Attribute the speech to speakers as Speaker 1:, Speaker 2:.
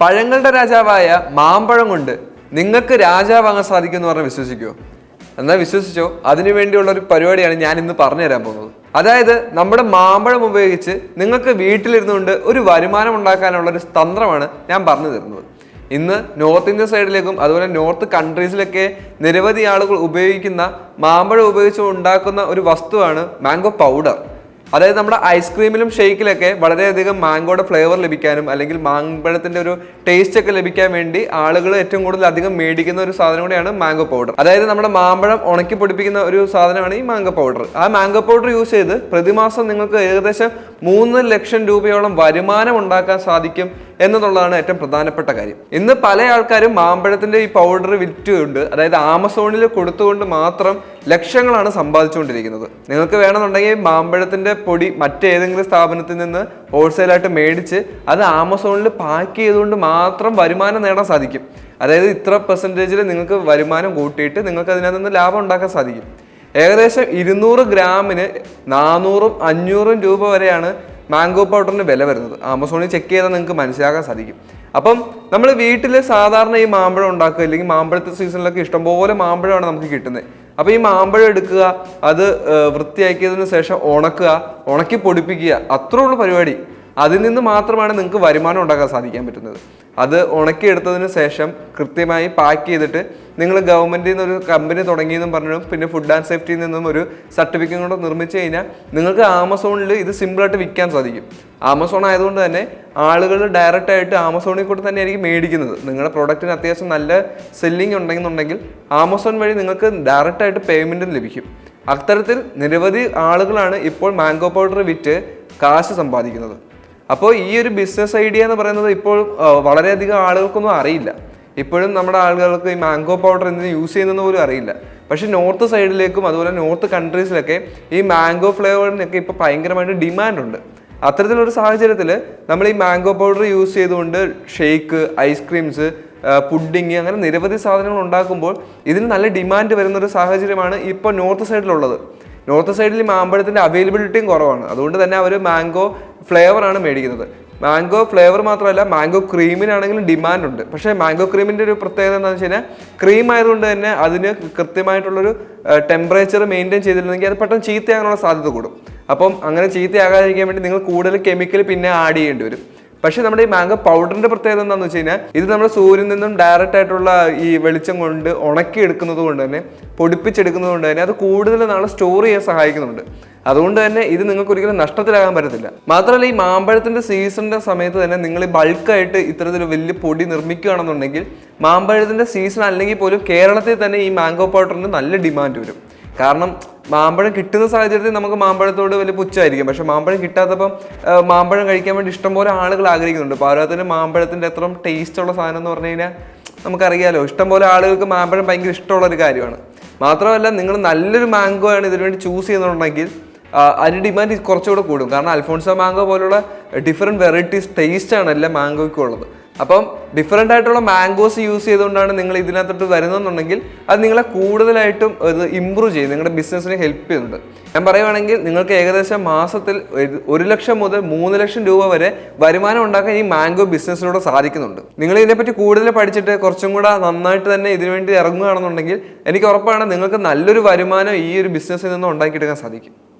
Speaker 1: പഴങ്ങളുടെ രാജാവായ മാമ്പഴം കൊണ്ട് നിങ്ങൾക്ക് രാജാവാകാൻ സാധിക്കും എന്ന് പറഞ്ഞാൽ വിശ്വസിക്കുമോ എന്നാൽ വിശ്വസിച്ചോ? അതിനു വേണ്ടിയുള്ള ഒരു പരിപാടിയാണ് ഞാൻ ഇന്ന് പറഞ്ഞു തരാൻ പോകുന്നത്. അതായത് നമ്മുടെ മാമ്പഴം ഉപയോഗിച്ച് നിങ്ങൾക്ക് വീട്ടിലിരുന്നുകൊണ്ട് ഒരു വരുമാനം ഉണ്ടാക്കാനുള്ള ഒരു തന്ത്രമാണ് ഞാൻ പറഞ്ഞു തരുന്നത്. ഇന്ന് നോർത്ത് ഇന്ത്യ സൈഡിലേക്കും അതുപോലെ നോർത്ത് കൺട്രീസിലൊക്കെ നിരവധി ആളുകൾ ഉപയോഗിക്കുന്ന മാമ്പഴം ഉപയോഗിച്ച് ഉണ്ടാക്കുന്ന ഒരു വസ്തുവാണ് മാംഗോ പൗഡർ. അതായത് നമ്മുടെ ഐസ്ക്രീമിലും ഷേക്കിലൊക്കെ വളരെയധികം മാംഗോയുടെ ഫ്ലേവർ ലഭിക്കാനും അല്ലെങ്കിൽ മാമ്പഴത്തിന്റെ ഒരു ടേസ്റ്റ് ഒക്കെ ലഭിക്കാൻ വേണ്ടി ആളുകൾ ഏറ്റവും കൂടുതൽ അധികം മേടിക്കുന്ന ഒരു സാധനം കൂടിയാണ് മാംഗോ പൗഡർ അതായത് നമ്മുടെ മാമ്പഴം ഉണക്കി പൊടിപ്പിക്കുന്ന ഒരു സാധനമാണ് ഈ മാംഗോ പൗഡർ ആ മാംഗോ പൗഡർ യൂസ് ചെയ്ത് പ്രതിമാസം നിങ്ങൾക്ക് ഏകദേശം മൂന്ന് ലക്ഷം രൂപയോളം വരുമാനം ഉണ്ടാക്കാൻ സാധിക്കും എന്നതുള്ളതാണ് ഏറ്റവും പ്രധാനപ്പെട്ട കാര്യം. ഇന്ന് പല ആൾക്കാരും മാമ്പഴത്തിന്റെ ഈ പൗഡർ വിറ്റുകൊണ്ട് അതായത് ആമസോണിൽ കൊടുത്തുകൊണ്ട് മാത്രം ലക്ഷങ്ങളാണ് സമ്പാദിച്ചുകൊണ്ടിരിക്കുന്നത്. നിങ്ങൾക്ക് വേണമെന്നുണ്ടെങ്കിൽ മാമ്പഴത്തിന്റെ പൊടി മറ്റേതെങ്കിലും സ്ഥാപനത്തിൽ നിന്ന് ഹോൾസെയിലായിട്ട് മേടിച്ച് അത് ആമസോണിൽ പാക്ക് ചെയ്തുകൊണ്ട് മാത്രം വരുമാനം നേടാൻ സാധിക്കും. അതായത് ഇത്ര പെർസെന്റേജിൽ നിങ്ങൾക്ക് വരുമാനം കൂട്ടിയിട്ട് നിങ്ങൾക്ക് അതിനകത്ത് നിന്ന് ലാഭം ഉണ്ടാക്കാൻ സാധിക്കും. ഏകദേശം ഇരുന്നൂറ് ഗ്രാമിന് നാനൂറും അഞ്ഞൂറും രൂപ വരെയാണ് മാംഗോ പൗഡറിന് വില വരുന്നത്. ആമസോണിൽ ചെക്ക് ചെയ്താൽ നിങ്ങൾക്ക് മനസ്സിലാക്കാൻ സാധിക്കും. അപ്പം നമ്മൾ വീട്ടിൽ സാധാരണ ഈ മാമ്പഴം ഉണ്ടാക്കുക അല്ലെങ്കിൽ മാമ്പഴത്തെ സീസണിലൊക്കെ ഇഷ്ടംപോലെ മാമ്പഴമാണ് നമുക്ക് കിട്ടുന്നത്. അപ്പോൾ ഈ മാമ്പഴം എടുക്കുക അത് വൃത്തിയാക്കിയതിന് ശേഷം ഉണക്കുക ഉണക്കി പൊടിപ്പിക്കുക അത്രേ ഉള്ളൂ പരിപാടി. അതിൽ നിന്ന് മാത്രമാണ് നിങ്ങൾക്ക് വരുമാനം ഉണ്ടാക്കാൻ സാധിക്കാൻ പറ്റുന്നത്. അത് ഉണക്കിയെടുത്തതിന് ശേഷം കൃത്യമായി പാക്ക് ചെയ്തിട്ട് നിങ്ങൾ ഗവൺമെന്റിൽ നിന്ന് ഒരു കമ്പനി തുടങ്ങിയെന്നും പറഞ്ഞു പിന്നെ ഫുഡ് ആൻഡ് സേഫ്റ്റിയിൽ നിന്നും ഒരു സർട്ടിഫിക്കറ്റ് കൂടെ നിർമ്മിച്ചു കഴിഞ്ഞാൽ നിങ്ങൾക്ക് ആമസോണിൽ ഇത് സിമ്പിളായിട്ട് വിൽക്കാൻ സാധിക്കും. ആമസോൺ ആയതുകൊണ്ട് തന്നെ ആളുകൾ ഡയറക്റ്റ് ആയിട്ട് ആമസോണിൽ കൂടെ തന്നെ ആയിരിക്കും മേടിക്കുന്നത്. നിങ്ങളുടെ പ്രോഡക്റ്റിന് അത്യാവശ്യം നല്ല സെല്ലിംഗ് ഉണ്ടെന്നുണ്ടെങ്കിൽ ആമസോൺ വഴി നിങ്ങൾക്ക് ഡയറക്റ്റ് ആയിട്ട് പേയ്മെന്റും ലഭിക്കും. അത്തരത്തിൽ നിരവധി ആളുകളാണ് ഇപ്പോൾ മാംഗോ പൗഡർ വിറ്റ് കാശ് സമ്പാദിക്കുന്നത്. അപ്പോൾ ഈ ഒരു ബിസിനസ് ഐഡിയ എന്ന് പറയുന്നത് ഇപ്പോൾ വളരെയധികം ആളുകൾക്കൊന്നും അറിയില്ല. ഇപ്പോഴും നമ്മുടെ ആളുകൾക്ക് ഈ മാംഗോ പൗഡർ എന്തിനു യൂസ് ചെയ്യുന്നതെന്ന് പോലും അറിയില്ല. പക്ഷേ നോർത്ത് സൈഡിലേക്കും അതുപോലെ നോർത്ത് കൺട്രീസിലൊക്കെ ഈ മാംഗോ ഫ്ലേവറിനൊക്കെ ഇപ്പോൾ ഭയങ്കരമായിട്ട് ഡിമാൻഡുണ്ട് അത്തരത്തിലൊരു സാഹചര്യത്തിൽ നമ്മൾ ഈ മാംഗോ പൗഡർ യൂസ് ചെയ്തുകൊണ്ട് ഷേക്ക് ഐസ്ക്രീംസ് പുഡിങ് അങ്ങനെ നിരവധി സാധനങ്ങൾ ഉണ്ടാക്കുമ്പോൾ ഇതിന് നല്ല ഡിമാൻഡ് വരുന്ന ഒരു സാഹചര്യമാണ് ഇപ്പോൾ നോർത്ത് സൈഡിലുള്ളത് നോർത്ത് സൈഡിൽ മാമ്പഴത്തിന്റെ അവൈലബിലിറ്റിയും കുറവാണ്. അതുകൊണ്ട് തന്നെ അവർ മാംഗോ ഫ്ലേവർ ആണ് മേടിക്കുന്നത്. മാംഗോ ഫ്ലേവർ മാത്രമല്ല മാംഗോ ക്രീമിനാണെങ്കിലും ഡിമാൻഡ് ഉണ്ട്. പക്ഷേ മാംഗോ ക്രീമിന്റെ ഒരു പ്രത്യേകത എന്താണെന്ന് വെച്ച് കഴിഞ്ഞാൽ ക്രീം ആയതുകൊണ്ട് തന്നെ അതിന് കൃത്യമായിട്ടുള്ളൊരു ടെമ്പറേച്ചർ മെയിന്റെയിൻ ചെയ്തിരുന്നെങ്കിൽ അത് പെട്ടെന്ന് ചീത്തയാകാനുള്ള സാധ്യത കൂടും. അപ്പം അങ്ങനെ ചീത്തയാകാതിരിക്കാൻ വേണ്ടി നിങ്ങൾ കൂടുതൽ കെമിക്കൽ പിന്നെ ആഡ് ചെയ്യേണ്ടി വരും. പക്ഷേ നമ്മുടെ ഈ മാംഗോ പൗഡറിന്റെ പ്രത്യേകത എന്താണെന്ന് വെച്ച് കഴിഞ്ഞാൽ ഇത് നമ്മൾ സൂര്യനിൽ നിന്നും ഡയറക്റ്റ് ആയിട്ടുള്ള ഈ വെളിച്ചം കൊണ്ട് ഉണക്കി എടുക്കുന്നത് കൊണ്ട് തന്നെ പൊടിപ്പിച്ചെടുക്കുന്നത് കൊണ്ട് തന്നെ അത് കൂടുതൽ നാളെ സ്റ്റോർ ചെയ്യാൻ സഹായിക്കുന്നുണ്ട്. അതുകൊണ്ട് തന്നെ ഇത് നിങ്ങൾക്ക് ഒരിക്കലും നഷ്ടത്തിലാകാൻ പറ്റത്തില്ല. മാത്രമല്ല ഈ മാമ്പഴത്തിന്റെ സീസണിന്റെ സമയത്ത് തന്നെ നിങ്ങൾ ബൾക്കായിട്ട് ഇത്തരത്തിൽ വലിയ പൊടി നിർമ്മിക്കുകയാണെന്നുണ്ടെങ്കിൽ മാമ്പഴത്തിന്റെ സീസൺ അല്ലെങ്കിൽ പോലും കേരളത്തിൽ തന്നെ ഈ മാംഗോ പൗഡറിന് നല്ല ഡിമാൻഡ് വരും. കാരണം മാമ്പഴം കിട്ടുന്ന സാഹചര്യത്തിൽ നമുക്ക് മാമ്പഴത്തോട് വലിയ പുച്ഛമായിരിക്കും. പക്ഷെ മാമ്പഴം കിട്ടാത്തപ്പം മാമ്പഴം കഴിക്കാൻ വേണ്ടി ഇഷ്ടംപോലെ ആളുകൾ ആഗ്രഹിക്കുന്നുണ്ട്. പാരത്തിന് മാമ്പഴത്തിന്റെ എത്ര ടേസ്റ്റ് ഉള്ള സാധനം എന്ന് പറഞ്ഞു കഴിഞ്ഞാൽ നമുക്കറിയാലോ ഇഷ്ടംപോലെ ആളുകൾക്ക് മാമ്പഴം ഭയങ്കര ഇഷ്ടമുള്ള ഒരു കാര്യമാണ്. മാത്രമല്ല നിങ്ങൾ നല്ലൊരു മാംഗോ ആണ് ഇതിനുവേണ്ടി ചൂസ് ചെയ്യുന്നുണ്ടെങ്കിൽ അതിന് ഡിമാൻഡ് കുറച്ചുകൂടെ കൂടും. കാരണം അൽഫോൺസ മാംഗോ പോലുള്ള ഡിഫറെന്റ് വെറൈറ്റീസ് ടേസ്റ്റ് ആണ് എല്ലാ മാംഗോയ്ക്കും ഉള്ളത്. അപ്പം ഡിഫറെന്റ് ആയിട്ടുള്ള മാംഗോസ് യൂസ് ചെയ്തുകൊണ്ടാണ് നിങ്ങൾ ഇതിനകത്തോട്ട് വരുന്നതെന്നുണ്ടെങ്കിൽ അത് നിങ്ങളെ കൂടുതലായിട്ടും ഇത് ഇമ്പ്രൂവ് ചെയ്യും. നിങ്ങളുടെ ബിസിനസ്സിനെ ഹെൽപ്പ് ചെയ്യുന്നുണ്ട്. ഞാൻ പറയുവാണെങ്കിൽ നിങ്ങൾക്ക് ഏകദേശം മാസത്തിൽ ഒരു ലക്ഷം മുതൽ മൂന്ന് ലക്ഷം രൂപ വരെ വരുമാനം ഉണ്ടാക്കാൻ ഈ മാംഗോ ബിസിനസ്സിലൂടെ സാധിക്കുന്നുണ്ട്. നിങ്ങൾ ഇതിനെപ്പറ്റി കൂടുതൽ പഠിച്ചിട്ട് കുറച്ചും കൂടെ നന്നായിട്ട് തന്നെ ഇതിനു വേണ്ടി ഇറങ്ങുകയാണെന്നുണ്ടെങ്കിൽ എനിക്ക് ഉറപ്പാണ് നിങ്ങൾക്ക് നല്ലൊരു വരുമാനം ഈ ഒരു ബിസിനസ്സിൽ നിന്ന് ഉണ്ടാക്കിയെടുക്കാൻ സാധിക്കും.